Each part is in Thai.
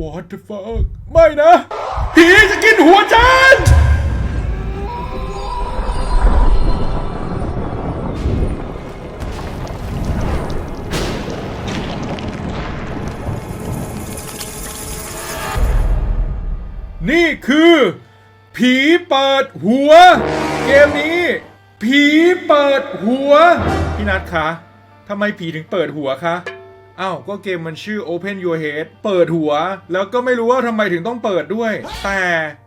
What the fuck ไม่นะ ผีจะกินหัวฉันนี่คือ ผีเปิดหัว เกมนี้ ผีเปิดหัว พี่นัทคะทำไมผีถึงเปิดหัวคะ อ้าวก็เกมมันชื่อ Open Your Head เปิดหัว แล้วก็ไม่รู้ว่าทำไมถึงต้องเปิดด้วย แต่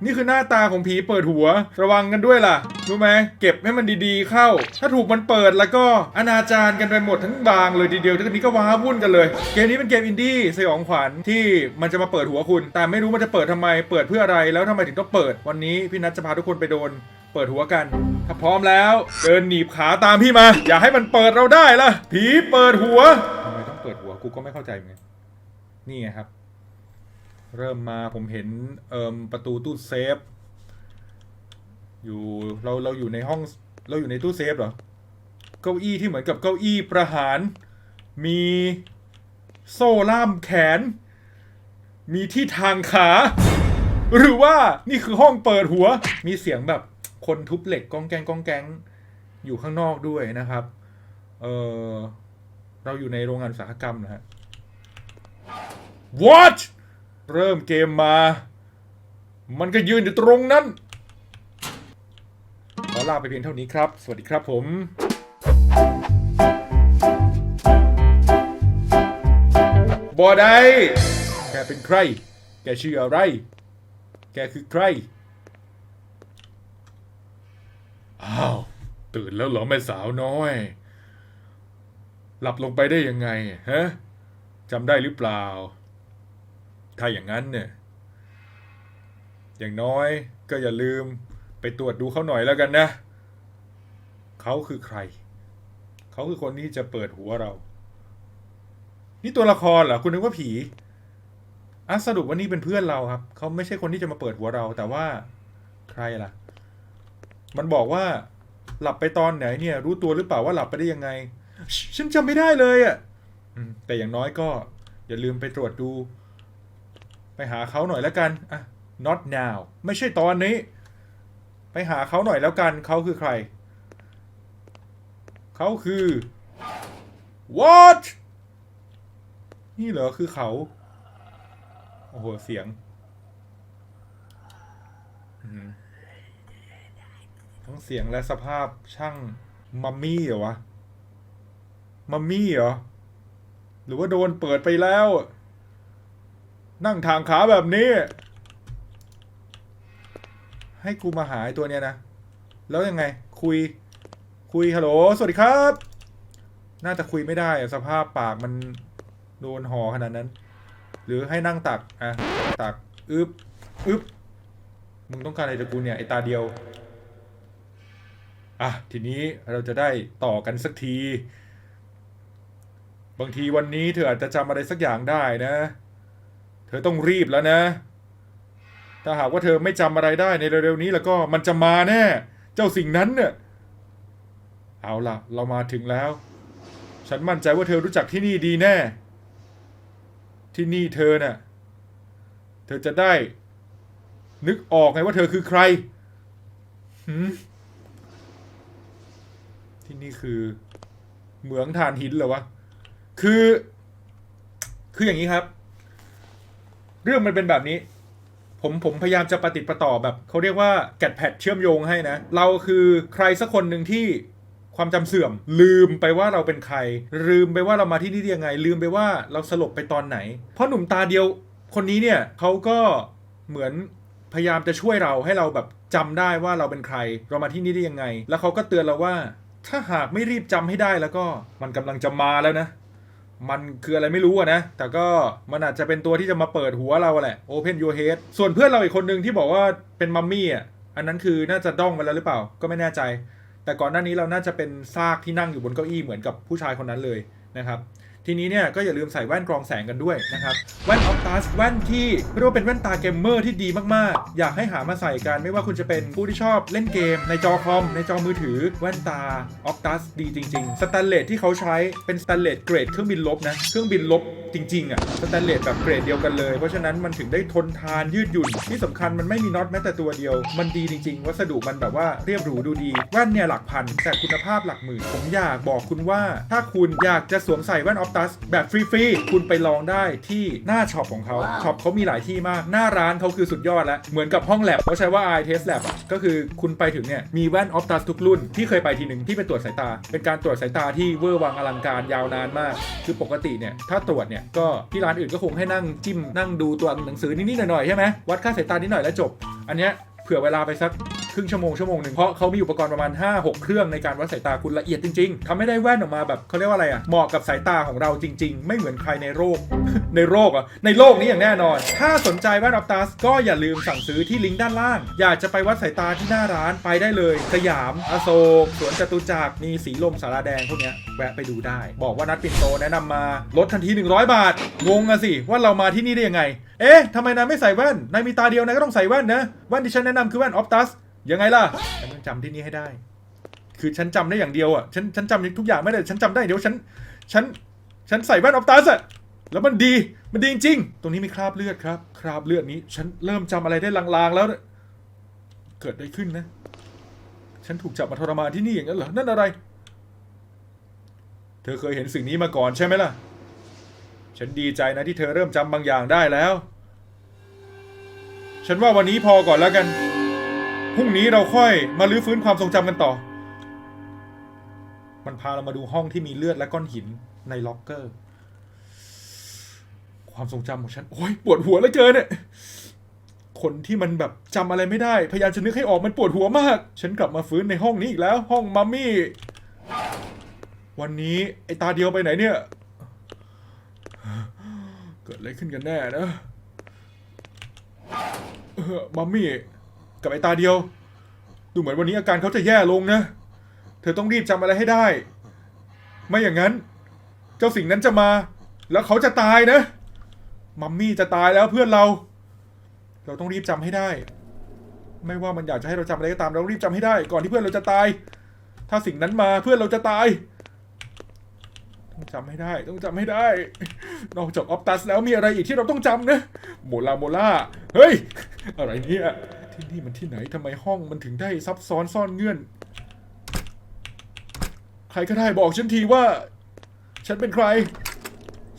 นี่คือหน้าตาของผีเปิดหัว ระวังกันด้วยล่ะ รู้ไหมเก็บให้มันดีๆเข้า ถ้าถูกมันเปิดแล้วก็อนาจารกันไปหมดทั้งบางเลยทีเดียวทีนี้ก็ว้าวุ่นกันเลย เกมนี้เป็นเกมอินดี้สยองขวัญที่มันจะมาเปิดหัวคุณ แต่ไม่รู้มันจะเปิดทำไม เปิดเพื่ออะไรแล้วทำไมถึงต้องเปิด วันนี้พี่นัทจะพาทุกคนไปโดนเปิดหัวกัน ถ้าพร้อมแล้ว เดินหนีบขาตามพี่มา อย่าให้มันเปิดเราได้ล่ะ ผีเปิดหัว กูก็ไม่เข้าใจเหมือนกันนี่ไงครับ เริ่มมาผมเห็นเอ่มประตูตู้เซฟ อยู่เราเราอยู่ในห้องเราอยู่ในตู้เซฟเหรอ เก้าอี้ที่เหมือนกับเก้าอี้ประหาร มีโซ่ล่ามแขน มีที่ทางขา หรือว่านี่คือห้องเปิดหัว มีเสียงแบบคนทุบเหล็กกองแกงกองแกงอยู่ข้างนอกด้วยนะครับ เออ เราอยู่ในโรงงานอุตสาหกรรมนะฮะ What เริ่มเกมมา มันก็ยืนอยู่ตรงนั้น ขอลาไปเพียงเท่านี้ครับ สวัสดีครับผมบอได้แกเป็นใคร แกชื่ออะไร แกคือใคร อ้าว ตื่นแล้วเหรอแม่สาวน้อย หลับลงไปได้ยังไงฮะจำได้หรือเปล่า ถ้าอย่างนั้นเนี่ย อย่างน้อยก็อย่าลืมไปตรวจดูเขาหน่อยแล้วกันนะ เขาคือใคร เขาคือคนที่จะเปิดหัวเรา นี่ตัวละครเหรอ คุณนึกว่าผีอะสรุปว่านี่เป็นเพื่อนเราครับ เขาไม่ใช่คนที่จะมาเปิดหัวเรา แต่ว่าใครล่ะ มันบอกว่าหลับไปตอนไหนเนี่ย รู้ตัวหรือเปล่าว่าหลับไปได้ยังไง ฉันจำไม่ได้เลยอะ่ะแต่อย่างน้อยก็ อย่าลืมไปตรวจดู ไปหาเขาหน่อยแล้วกันอะ not now ไม่ใช่ตอนนี้ ไปหาเขาหน่อยแล้วกัน เขาคือใคร เขาคือ what นี่เหรอคือเขา โอ้โห เสียงทั้งเสียงและสภาพช่างมัมมี่เหรอวะ มัมมี่เหรอ หรือว่าโดนเปิดไปแล้ว นั่งทางขาแบบนี้ ให้กูมาหาไอ้ตัวเนี้ยนะ แล้วยังไง คุย คุยฮัลโหล สวัสดีครับ น่าจะคุยไม่ได้สภาพปากมันโดนห่อขนาดนั้น หรือให้นั่งตัก อะ ตัก อึบอึบมึงต้องการอะไรจากกูเนี่ย ไอตาเดียว อะ ทีนี้เราจะได้ต่อกันสักที บางทีวันนี้เธออาจจะจำอะไรสักอย่างได้นะ เธอต้องรีบแล้วนะ ถ้าหากว่าเธอไม่จำอะไรได้ในเร็วๆนี้แล้วก็มันจะมาแน่ เจ้าสิ่งนั้นเนี่ยเอาล่ะ เรามาถึงแล้ว ฉันมั่นใจว่าเธอรู้จักที่นี่ดีแน่ ที่นี่เธอน่ะ เธอจะได้ นึกออกไงว่าเธอคือใครหืมที่นี่คือ เหมืองถ่านหินเหรอวะ คือ คืออย่างนี้ครับ เรื่องมันเป็นแบบนี้ ผมผมพยายามจะประติดประต่อแบบเขาเรียกว่าแกดแพดเชื่อมโยงให้นะ เราคือใครสักคนหนึ่งที่ความจำเสื่อม ลืมไปว่าเราเป็นใคร ลืมไปว่าเรามาที่นี่ได้ยังไง ลืมไปว่าเราสลบไปตอนไหน เพราะหนุ่มตาเดียวคนนี้เนี่ยเขาก็เหมือนพยายามจะช่วยเราให้เราแบบจำได้ว่าเราเป็นใคร เรามาที่นี่ได้ยังไง แล้วเขาก็เตือนเราว่า ถ้าหากไม่รีบจำให้ได้แล้วก็มันกำลังจะมาแล้วนะ มันคืออะไรไม่รู้อะนะ แต่ก็มันอาจจะเป็นตัวที่จะมาเปิดหัวเราแหละ Open your head ส่วนเพื่อนเราอีกคนหนึ่งที่บอกว่าเป็นมัมมี่อะอันนั้นคือน่าจะด้องไปแล้วหรือเปล่าก็ไม่แน่ใจ แต่ก่อนหน้านี้เราน่าจะเป็นซากที่นั่งอยู่บนเก้าอี้เหมือนกับผู้ชายคนนั้นเลยนะครับ ทีนี้เนี่ยก็อย่าลืมใส่แว่นกรองแสงกันด้วยนะครับแว่นออ t ตัสแว่นที่เรียกว่าเป็นแว่นตาเกมเมอร์ที่ดีมากๆ อยากให้หามาใส่กันไม่ว่าคุณจะเป็นผู้ที่ชอบเล่นเกม ในจอคอมในจอมือถือแว่นตาออ t ตัสดีจริงๆสแตนเลสที่เขาใช้เป็นสแตนเลสเกรดเครื่องบินลบนะเครื่องบินลบจริงๆอะสแตนเลสแบบเกรดเดียวกันเลย เพราะฉะนั้นมันถึงได้ทนทานยืดหยุ่น ที่สำคัญมันไม่มีน็อตแม้แต่ตัวเดียว มันดีจริง ๆ วัสดุมันแบบว่าเรียบหรูดูดี แว่นเนี่ยหลักพัน แต่คุณภาพหลักหมื่น ผมอยากบอกคุณว่า ถ้าคุณอยากจะสวมใส่แว่นออ t ตัสแบบฟรีๆ คุณไปลองได้ที่หน้าช็อปของเขาช็อปเขามีหลายที่มาก หน้าร้านเขาคือสุดยอดแล้ว เหมือนกับห้องแลบเขาใช้ว่า i test lab อะก็คือคุณไปถึงเนี่ย มีแว่นออ t ตัสทุกรุ่น ที่เคยไปทีหนึ่งที่ไปตรวจสายตา เป็นการตรวจสายตาที่เวอร์วังอลังการยาวนานมาก คือปกติเนี่ย ถ้าตรวจเนี่ยก็ที่ร้านอื่นก็คงให้นั่งจิ้มนั่งดูตัวหนังสือนิดๆหน่อยๆใช่ไหมวัดค่าสายตานิดหน่อยแล้วจบ อันเนี้ยเผื่อเวลาไปสัก ครึ่งชั่วโมงชั่วโมงหนึ่งเพราะเขามีอุปกรณ์ประมาณ 5-6 เครื่องในการวัดสายตาคุณละเอียดจริงๆทำให้ได้แว่นออกมาแบบเขาเรียกว่าอะไรอะเหมาะกับสายตาของเราจริง ๆ ไม่เหมือนใครในโลก ในโลกอะในโลกนี้อย่างแน่นอน ถ้าสนใจแว่นออ t ตัสก็อย่าลืมสั่งซื้อที่ลิงก์ด้านล่าง อยากจะไปวัดสายตาที่หน้าร้านไปได้เลย สยามอโศกสวนจตุจักรมีสีลมสาราแดงพวกเนี้ยแวะไปดูได้ บอกว่านัดปิ่นโตแนะนำมาลดทันที 100 บาทงงอะสิว่าเรามาที่นี่ได้ยังไง เอ๊ะทำไมนายไม่ใส่แว่นนายมีตาเดียวนายก็ต้องใส่แว่นนะแว่นที่ฉันแนะนำคือแว่นออ t ตัส ยังไงล่ะฉันต้องจำที่นี่ให้ได้ คือฉันจำได้อย่างเดียวอะฉันฉันจำทุกอย่างไม่ได้ฉันจำได้เดี๋ยวฉันฉันฉันใส่แว่นออ t ตัสอะแล้วมันดีมันดีจริงๆตรงนี้มีคราบเลือดครับ คราบเลือดนี้ ฉันเริ่มจำอะไรได้ลางๆแล้ว เกิดอะไรขึ้นนะ ฉันถูกจับมาทรมานที่นี่อย่างนั้นเหรอนั่นอะไร เธอเคยเห็นสิ่งนี้มาก่อนใช่ไหมล่ะ ฉันดีใจนะที่เธอเริ่มจำบางอย่างได้แล้ว ฉันว่าวันนี้พอก่อนแล้วกัน พรุ่งนี้เราค่อยมาลื้อฟื้นความทรงจำกันต่อ มันพาเรามาดูห้องที่มีเลือดและก้อนหินในล็อกเกอร์ ความทรงจำของฉัน โอ้ยปวดหัวเหลือเกินเนี่ยคนที่มันแบบจำอะไรไม่ได้ พยายามจะนึกให้ออกมันปวดหัวมาก ฉันกลับมาฟื้นในห้องนี้อีกแล้ว ห้องมัมมี่ วันนี้ไอตาเดียวไปไหนเนี่ย เกิดอะไรขึ้นกันแน่นะเออมัมมี่ กับไอ้ตาเดียว ดูเหมือนวันนี้อาการเขาจะแย่ลงนะ เธอต้องรีบจำอะไรให้ได้ ไม่อย่างนั้น เจ้าสิ่งนั้นจะมา แล้วเขาจะตายนะ มัมมี่จะตายแล้วเพื่อนเรา เราต้องรีบจำให้ได้ ไม่ว่ามันอยากจะให้เราจำอะไรก็ตาม เราต้องรีบจำให้ได้ ก่อนที่เพื่อนเราจะตาย ถ้าสิ่งนั้นมาเพื่อนเราจะตายต้องจำให้ได้ต้องจำให้ได้ นอกจากออฟตัสแล้วมีอะไรอีกที่เราต้องจำนะโมลาโมลาเฮ้ย อะไรเนี่ย ที่นี่มันที่ไหนทำไมห้องมันถึงได้ซับซ้อนซ่อนเงื่อน ใครก็ได้บอกฉันทีว่า ฉันเป็นใคร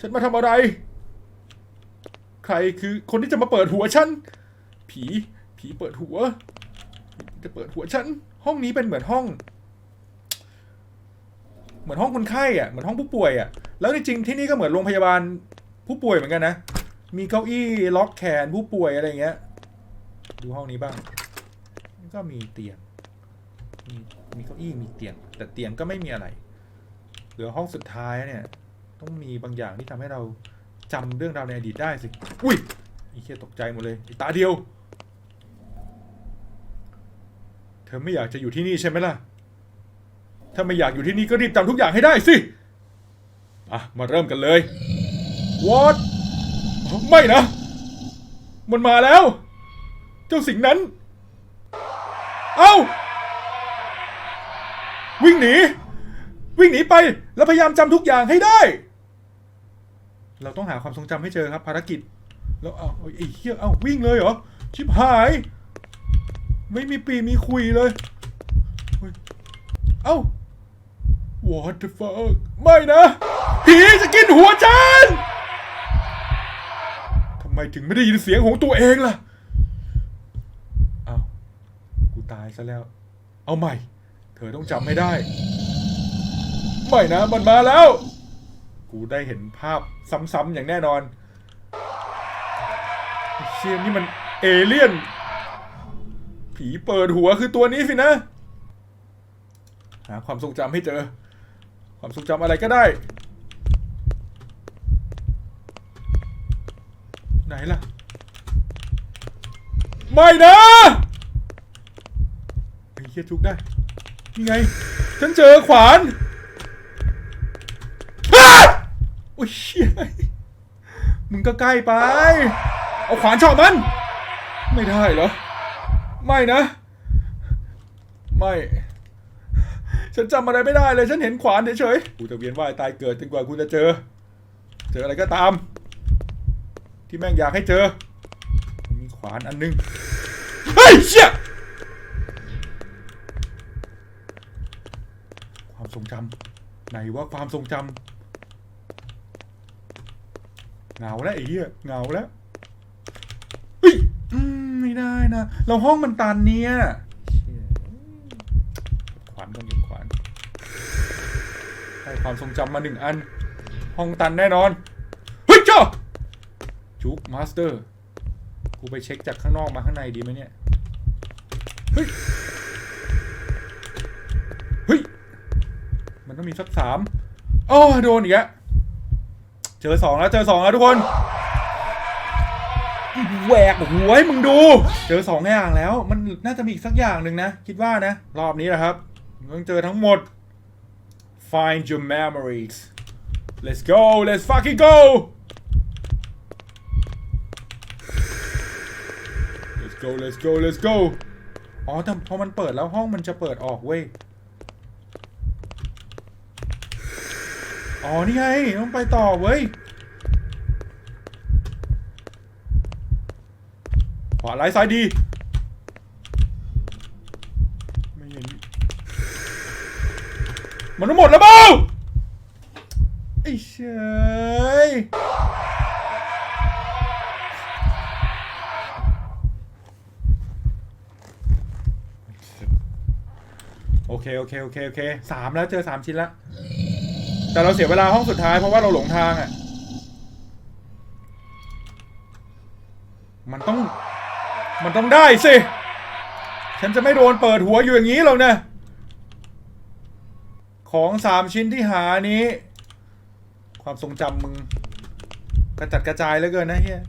ฉันมาทำอะไร ใครคือคนที่จะมาเปิดหัวฉัน ผี ผีเปิดหัว จะเปิดหัวฉัน ห้องนี้เป็นเหมือนห้อง เหมือนห้องคนไข้อะเหมือนห้องผู้ป่วยอะแล้วจริงๆที่นี่ก็เหมือนโรงพยาบาลผู้ป่วยเหมือนกันนะ มีเก้าอี้ล็อกแขนผู้ป่วยอะไรอย่างเงี้ย ดูห้องนี้บ้างก็มีเตียง มีมีเก้าอี้มีเตียง แต่เตียงก็ไม่มีอะไร เหลือห้องสุดท้ายเนี่ย ต้องมีบางอย่างที่ทำให้เราจำเรื่องราวในอดีตได้สิ อุ้ยอีเคียตกใจหมดเลยตาเดียว เธอไม่อยากจะอยู่ที่นี่ใช่ไหมล่ะ ถ้าไม่อยากอยู่ที่นี่ก็รีบจำทุกอย่างให้ได้สิ อะ มาเริ่มกันเลย What ไม่นะ มันมาแล้ว จ้าสิ่งนั้น เอ้า วิ่งหนี วิ่งหนีไปแล้วพยายามจำทุกอย่างให้ได้ เราต้องหาความทรงจำให้เจอครับภารกิจ แล้วเอาไอ้เหี้ยเอาวิ่งเลยเหรอ ชิบหาย ไม่มีปีมีคุยเลย เอ้า What the fuck ไม่นะ ผีจะกินหัวฉันทำไมถึงไม่ได้ยินเสียงของตัวเองล่ะ ตายซะแล้ว เอาใหม่ เธอต้องจำให้ได้ ไม่นะมันมาแล้ว กูได้เห็นภาพซ้ำๆอย่างแน่นอน เชี่ยนี่มันเอเลี่ยน ผีเปิดหัวคือตัวนี้สินะ หาความทรงจำให้เจอ ความทรงจำอะไรก็ได้ ไหนล่ะ ไม่นะ ไอ้เหี้ยจุกได้นี่ไง ฉันเจอขวานอ้าอุ้ยเชี่ยมึงก็ใกล้ไป เอาขวานเฉาะมัน ไม่ได้เหรอ ไม่นะ ไม่ ฉันจำอะไรไม่ได้เลย ฉันเห็นขวานเฉยๆ กูจะเวียนว่ายตายเกิดจนกว่ากูจะเจอ เจออะไรก็ตาม ที่แม่งอยากให้เจอ มีขวานอันหนึง เฮ้ยเชี่ย ความ ทรงจำไหนว่าความทรงจำเหงาแล้วไอ้เหี้ยเหงาแล้วเฮ้ยอืมไม่ได้นะ เราห้องมันตันเนี่ยเชี่ยขวานต้องหยิบขวานให้ความทรงจำมาหนึ่งอัน ห้องตันแน่นอน เฮ้ยเจ้าจุกมาสเตอร์ กูไปเช็คจากข้างนอกมาข้างในดีไหมเนี่ย เฮ้ย เฮ้ย มีสักสามอ้อโดนอีกแล้วเจอสองแล้วเจอสองแล้วทุกคนแหวกหวให้มึงดู เจอสองอย่างแล้ว มันน่าจะมีอีกสักอย่างหนึ่งนะ คิดว่านะ รอบนี้นะครับมึงต้องเจอทั้งหมด find your memories let's go let's fucking go let's go let's go let's go อ๋อแต่พอมันเปิดแล้วห้องมันจะเปิดออกเว้ย อ๋อ นี่ไง ต้องไปต่อเว้ย ขวาไล่ซ้ายดี ไม่เห็น มันทั้งหมดแล้วเปล่าไอ้เชยโอเค โอเค โอเค โอเค สามแล้วเจอสามชิ้นแล้ว แต่เราเสียเวลาห้องสุดท้ายเพราะว่าเราหลงทางอะ มันต้อง มันต้องได้สิ ฉันจะไม่โดนเปิดหัวอยู่อย่างนี้หรอกนะ ของสามชิ้นที่หานี้ ความทรงจำมึง กระจัดกระจายเหลือเกินนะเฮีย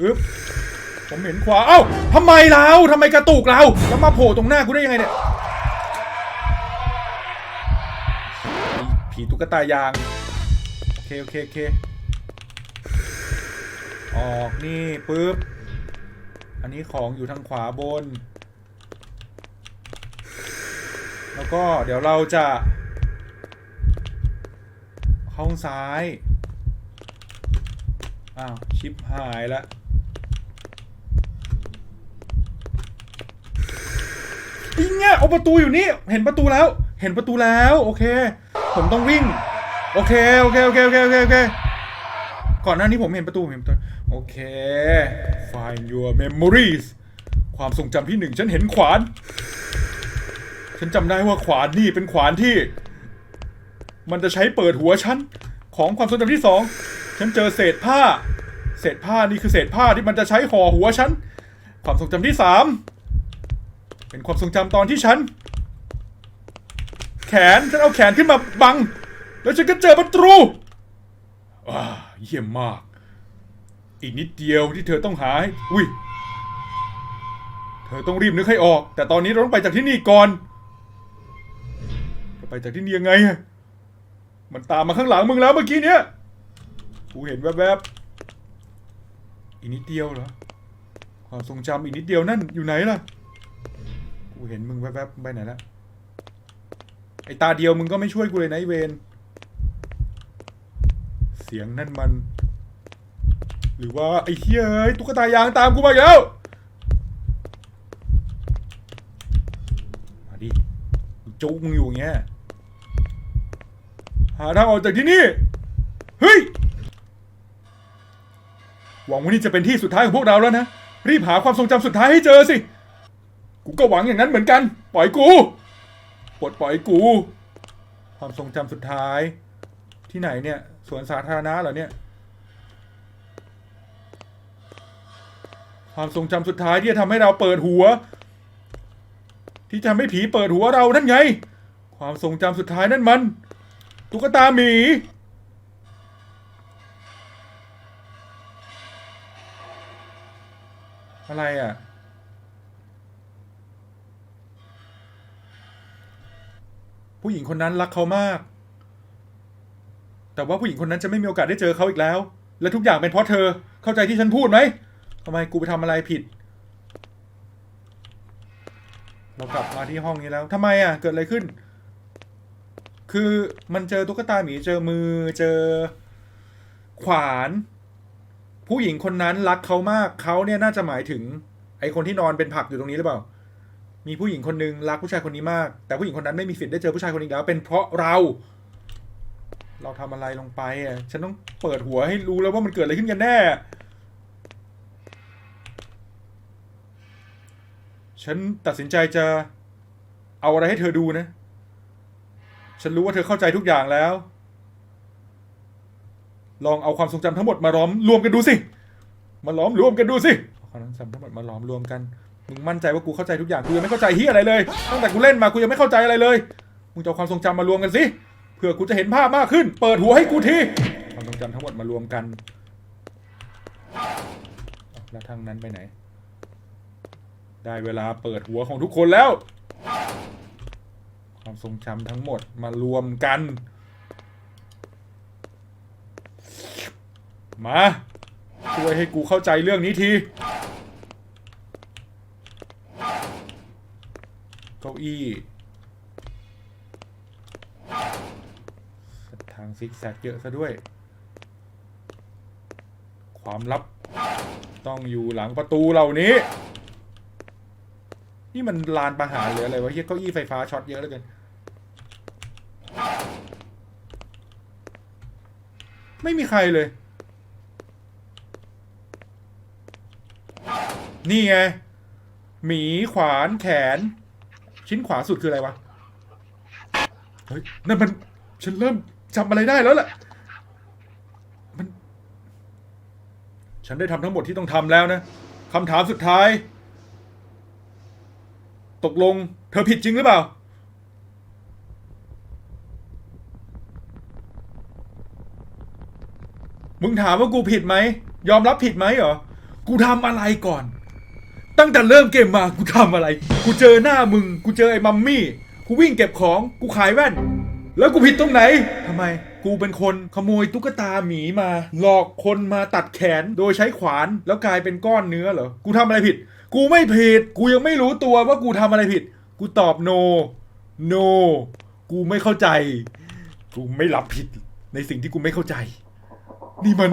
อึ๊บผมเห็นขวา เอ้าทำไมเราทำไมกระตุกเรา แล้วมาโผล่ตรงหน้ากูได้ยังไงเนี่ย ผีตุ๊กตายาง โอเค โอเค โอเค ออกนี่ปุ๊บ อันนี้ของอยู่ทางขวาบน แล้วก็เดี๋ยวเราจะห้องซ้าย อ้าว ชิปหายละอีเงี้ยเอาประตูอยู่นี่ เห็นประตูแล้ว เห็นประตูแล้วโอเค ผมต้องวิ่ง โอเคโอเคโอเคโอเคโอเคโอเคก่อนหน้านี้ผมเห็นประตูเห็นประตูโอเค find your memories ความทรงจำที่หนึ่งฉันเห็นขวาน ฉันจำได้ว่าขวานนี่เป็นขวานที่ มันจะใช้เปิดหัวฉัน ของความทรงจำที่สองฉันเจอเศษผ้า เศษผ้านี่คือเศษผ้าที่มันจะใช้ห่อหัวฉัน ความทรงจำที่สามเป็นความทรงจำตอนที่ฉัน ขน ฉันเอาแขนขึ้นมาบัง แล้วฉันก็เจอประตูอ่าเยี่ยมมาก อีกนิดเดียวที่เธอต้องหาให้อุ้ย เธอต้องรีบนึกให้ออก แต่ตอนนี้เราต้องไปจากที่นี่ก่อน จะไปจากที่นี่ยังไง มันตามมาข้างหลังมึงแล้วเมื่อกี้เนี้ย กูเห็นแวบๆ อีกนิดเดียวเหรอ ความทรงจำอีกนิดเดียวนั่นอยู่ไหนล่ะ กูเห็นมึงแวบๆไปไหนและ ไอตาเดียวมึงก็ไม่ช่วยกูเลยนะไอเวน เสียงนั่นมัน หรือว่าไอเฮียเอ้ยตุ๊กตายางตามกูมาอีกแล้ว มาดิจุกมึงอยู่อย่างเงี้ย หาทางออกจากที่นี่ เฮ้ย หวังว่านี่จะเป็นที่สุดท้ายของพวกเราแล้วนะ รีบหาความทรงจำสุดท้ายให้เจอสิ กูก็หวังอย่างนั้นเหมือนกัน ปล่อยกู ปลดปล่อยกู ความทรงจำสุดท้าย ที่ไหนเนี่ย สวนสาธารณะเหรอเนี่ย ความทรงจำสุดท้ายที่จะทำให้เราเปิดหัว ที่จะทำให้ผีเปิดหัวเรานั่นไง ความทรงจำสุดท้ายนั่นมัน ตุ๊กตาหมี อะไรอะ ผู้หญิงคนนั้นรักเขามาก แต่ว่าผู้หญิงคนนั้นจะไม่มีโอกาสได้เจอเขาอีกแล้ว และทุกอย่างเป็นเพราะเธอ เข้าใจที่ฉันพูดไหมทำไมกูไปทำอะไรผิด เรากลับมาที่ห้องนี้แล้วทำไมอะ เกิดอะไรขึ้น คือมันเจอตุ๊กตาหมีเจอมือเจอขวาน ผู้หญิงคนนั้นรักเขามากเขาเนี่ยน่าจะหมายถึง ไอคนที่นอนเป็นผักอยู่ตรงนี้หรือเปล่า มีผู้หญิงคนหนึ่งรักผู้ชายคนนี้มาก แต่ผู้หญิงคนนั้นไม่มีสิทธิ์ได้เจอผู้ชายคนนี้แล้ว เป็นเพราะเรา เราทำอะไรลงไปอะฉันต้องเปิดหัวให้รู้แล้วว่ามันเกิดอะไรขึ้นกันแน่ ฉันตัดสินใจจะเอาอะไรให้เธอดูนะ ฉันรู้ว่าเธอเข้าใจทุกอย่างแล้ว ลองเอาความทรงจำทั้งหมดมาล้อมรวมกันดูสิ มาล้อมรวมกันดูสิ เอาความทรงจำทั้งหมดมาล้อมรวมกัน มึงมั่นใจว่ากูเข้าใจทุกอย่างกูยังไม่เข้าใจเฮียอะไรเลย ตั้งแต่กูเล่นมากูยังไม่เข้าใจอะไรเลย มึงจะเอาความทรงจำมารวมกันสิเพื่อกูจะเห็นภาพมากขึ้น เปิดหัวให้กูทีความทรงจำทั้งหมดมารวมกันแล้วทางนั้นไปไหน ได้เวลาเปิดหัวของทุกคนแล้ว ความทรงจำทั้งหมดมารวมกัน มาช่วยให้กูเข้าใจเรื่องนี้ที เก้าอี้ทางซิกแซกเยอะซะด้วย ความลับ ต้องอยู่หลังประตูเหล่านี้ นี่มันลานประหารหรืออะไรวะเฮียเก้าอี้ไฟฟ้าช็อตเยอะเหลือเกินไม่มีใครเลย นี่ไง หมีขวานแขน ชิ้นขวาสุดคืออะไรวะ เฮ้ย นั่นมัน ฉันเริ่มจำอะไรได้แล้วล่ะ มัน ฉันได้ทำทั้งหมดที่ต้องทำแล้วนะคำถามสุดท้าย ตกลง เธอผิดจริงหรือเปล่า มึงถามว่ากูผิดไหม ยอมรับผิดไหมเหรอ กูทำอะไรก่อน ตั้งแต่เริ่มเกมมากูทำอะไร กูเจอหน้ามึง กูเจอไอ้มัมมี่ กูวิ่งเก็บของ กูขายแว่น แล้วกูผิดตรงไหนทำไม กูเป็นคนขโมยตุ๊กตาหมีมา หลอกคนมาตัดแขนโดยใช้ขวานแล้วกลายเป็นก้อนเนื้อเหรอ กูทำอะไรผิด กูไม่ผิด กูยังไม่รู้ตัวว่ากูทำอะไรผิด กูตอบ no no กูไม่เข้าใจ กูไม่รับผิดในสิ่งที่กูไม่เข้าใจ นี่มัน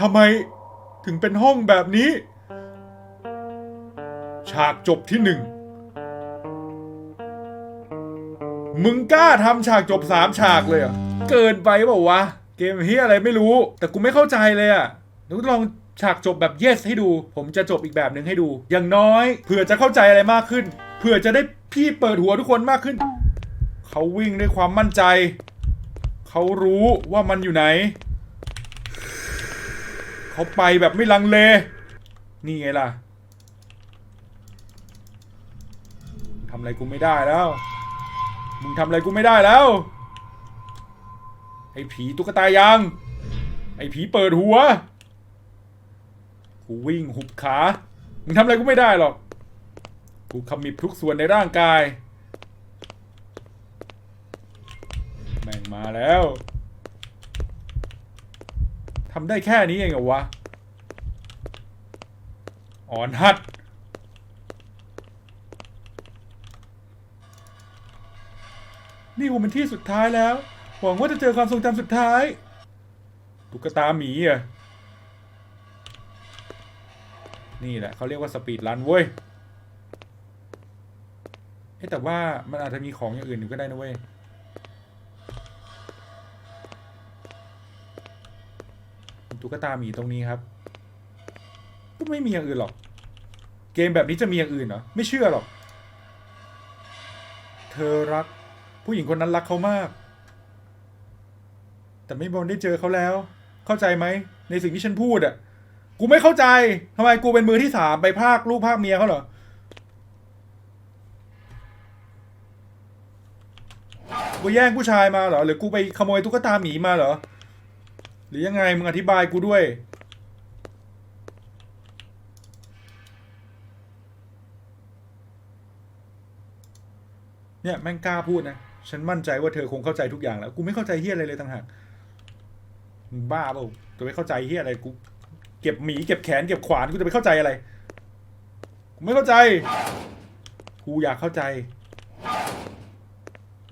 ทำไมถึงเป็นห้องแบบนี้ ฉากจบที่หนึ่งมึงกล้าทำฉากจบสามฉากเลยอะ เกินไปเปล่าวะ เกมเฮียอะไรไม่รู้ แต่กูไม่เข้าใจเลยอะเดี๋ยวลองฉากจบแบบ yes ให้ดู ผมจะจบอีกแบบหนึ่งให้ดู อย่างน้อยเผื่อจะเข้าใจอะไรมากขึ้น เผื่อจะได้พี่เปิดหัวทุกคนมากขึ้น เขาวิ่งด้วยความมั่นใจ เขารู้ว่ามันอยู่ไหน เขาไปแบบไม่ลังเล นี่ไงล่ะำอะไรกูไม่ได้แล้ว มึงทำอะไรกูไม่ได้แล้ว ไอ้ผีตุ๊กตายาง ไอ้ผีเปิดหัว กูวิ่งหุบขา มึงทำอะไรกูไม่ได้หรอก กูขมิบทุกส่วนในร่างกาย แม่งมาแล้วทำได้แค่นี้เองเหรอวะอ่อนหัด นี่คงเป็นที่สุดท้ายแล้ว หวังว่าจะเจอความทรงจำสุดท้าย ตุ๊กตาหมีอะ นี่แหละเขาเรียกว่าสปีดรันเว้ยเอ๊ะแต่ว่ามันอาจจะมีของอย่างอื่นอยู่ก็ได้นะเว้ย ตุ๊กตาหมีตรงนี้ครับ ก็ไม่มีอย่างอื่นหรอก เกมแบบนี้จะมีอย่างอื่นเหรอ ไม่เชื่อหรอก เธอรัก ผู้หญิงคนนั้นรักเขามาก แต่ไม่บอลได้เจอเขาแล้ว เข้าใจไหม ในสิ่งที่ฉันพูดอะ กูไม่เข้าใจทำไมกูเป็นมือที่สามไปภาคลูกภาคเมียเขาเหรอกูแย่งผู้ชายมาเหรอ หรือกูไปขโมยตุ๊กตาหมีมาเหรอ หรือยังไงมึงอธิบายกูด้วย เนี่ยแม่งกล้าพูดนะ ฉันมั่นใจว่าเธอคงเข้าใจทุกอย่างแล้ว กูไม่เข้าใจเฮียอะไรเลยต่างหากบ้าเปล่าจะไม่เข้าใจที่อะไรกูเก็บหมีเก็บแขนเก็บขวานกูจะไปเข้าใจอะไรกูไม่เข้าใจกูอยากเข้าใจ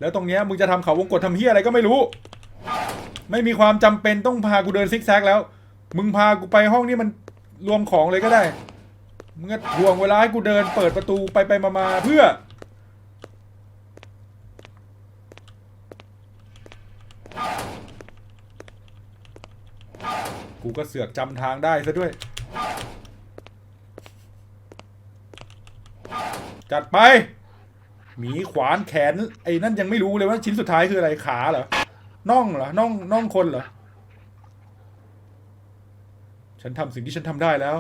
แล้วตรงเนี้ยมึงจะทำเขาวงกดทำเฮียอะไรก็ไม่รู้ ไม่มีความจำเป็นต้องพากูเดินซิกแซกแล้ว มึงพากูไปห้องนี้มันรวมของเลยก็ได้มึงก็ห่วงเวลาให้กูเดินเปิดประตูไปไปมามาเพื่อ กูก็เสือกจำทางได้ซะด้วย จัดไป หมีขวานแขน ไอ้นั่นยังไม่รู้เลยว่าชิ้นสุดท้ายคืออะไรขาเหรอ น่องเหรอ น่อง น่องคนเหรอ ฉันทำสิ่งที่ฉันทำได้แล้ว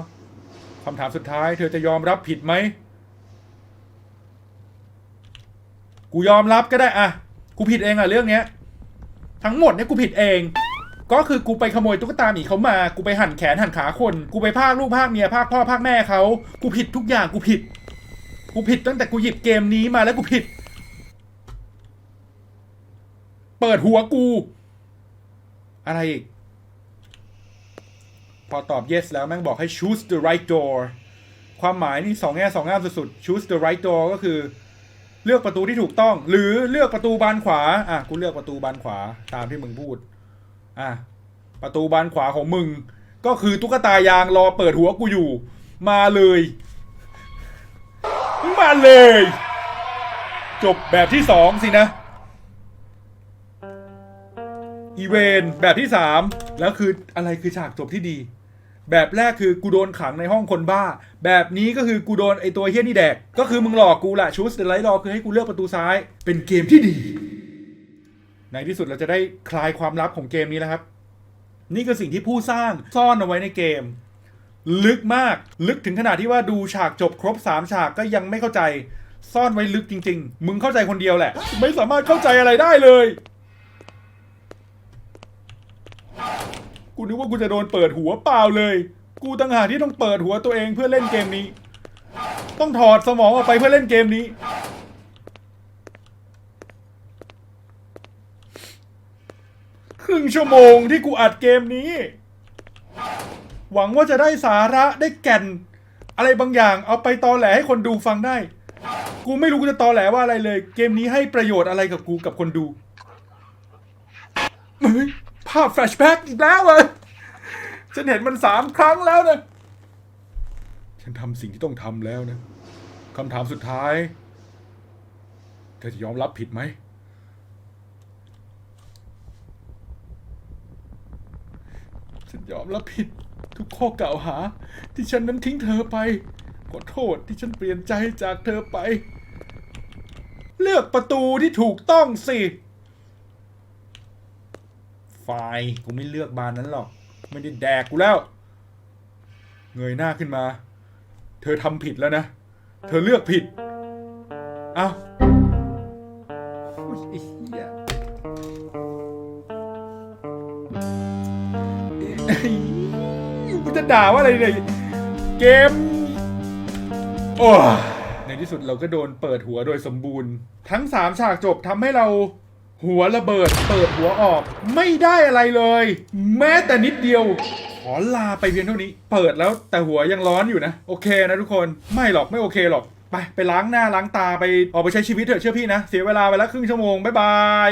คำถามสุดท้าย เธอจะยอมรับผิดไหม กูยอมรับก็ได้อะ กูผิดเองอะเรื่องเนี้ย ทั้งหมดเนี่ยกูผิดเอง ก็คือกูไปขโมยตุ๊กตาหมีเขามา กูไปหั่นแขนหั่นขาคน กูไปพากลูกพากเมียพากพ่อพากแม่เขา กูผิดทุกอย่างกูผิด กูผิดตั้งแต่กูหยิบเกมนี้มาแล้วกูผิด เปิดหัวกู อะไรอีก พอตอบ yes แล้วแม่งบอกให้ choose the right door ความหมายนี่สองแง่สองงามสุดๆ choose the right door ก็คือ เลือกประตูที่ถูกต้อง หรือเลือกประตูบานขวา อะ กูเลือกประตูบานขวาตามที่มึงพูด อะประตูบานขวาของมึง ก็คือตุ๊กตายางรอเปิดหัวกูอยู่ มาเลยมึงมาเลย จบแบบที่สองสินะ อีเวนแบบที่สามแล้วคืออะไรคือฉากจบที่ดี แบบแรกคือกูโดนขังในห้องคนบ้า แบบนี้ก็คือกูโดนไอตัวเฮี้ยนี่แดก ก็คือมึงหลอกกูแหละชูสเดลไลท์รอคือให้กูเลือกประตูซ้าย เป็นเกมที่ดี ในที่สุดเราจะได้คลายความลับของเกมนี้แล้วครับ นี่คือสิ่งที่ผู้สร้างซ่อนเอาไว้ในเกม ลึกมากลึกถึงขนาดที่ว่าดูฉากจบครบสามฉากก็ยังไม่เข้าใจ ซ่อนไว้ลึกจริง ๆ มึงเข้าใจคนเดียวแหละ ไม่สามารถเข้าใจอะไรได้เลยกูนึกว่ากูจะโดนเปิดหัวเปล่าเลย กูต่างหากที่ต้องเปิดหัวตัวเองเพื่อเล่นเกมนี้ ต้องถอดสมองออกไปเพื่อเล่นเกมนี้ ครึ่งชั่วโมงที่กูอัดเกมนี้ หวังว่าจะได้สาระได้แก่น อะไรบางอย่างเอาไปตอแหลให้คนดูฟังได้ กูไม่รู้กูจะตอแหลว่าอะไรเลย เกมนี้ให้ประโยชน์อะไรกับกูกับคนดูภาพแฟลชแบ็กอีกแล้วเลยฉันเห็นมันสามครั้งแล้วนะ ฉันทำสิ่งที่ต้องทำแล้วนะคำถามสุดท้าย เธอจะยอมรับผิดไหม ฉันยอมรับผิดทุกข้อกล่าวหา ที่ฉันนั้นทิ้งเธอไป ขอโทษที่ฉันเปลี่ยนใจจากเธอไป เลือกประตูที่ถูกต้องสิไฟล์กูไม่เลือกบานนั้นหรอก ไม่ได้แดกกูแล้ว เงยหน้าขึ้นมา เธอทำผิดแล้วนะ เธอเลือกผิด เอ้า ด่าว่าอะไรเนี่ยเกม โอ้ในที่สุดเราก็โดนเปิดหัวโดยสมบูรณ์ ทั้งสามฉากจบทำให้เราหัวระเบิดเปิดหัวออก ไม่ได้อะไรเลย แม้แต่นิดเดียว ขอลาไปเพียงเท่านี้ เปิดแล้วแต่หัวยังร้อนอยู่นะ โอเคนะทุกคนไม่หรอกไม่โอเคหรอก ไป ไปล้างหน้าล้างตาไปออกไปใช้ชีวิตเถอะเชื่อพี่นะ เสียเวลาไปแล้วครึ่งชั่วโมง บ๊ายบาย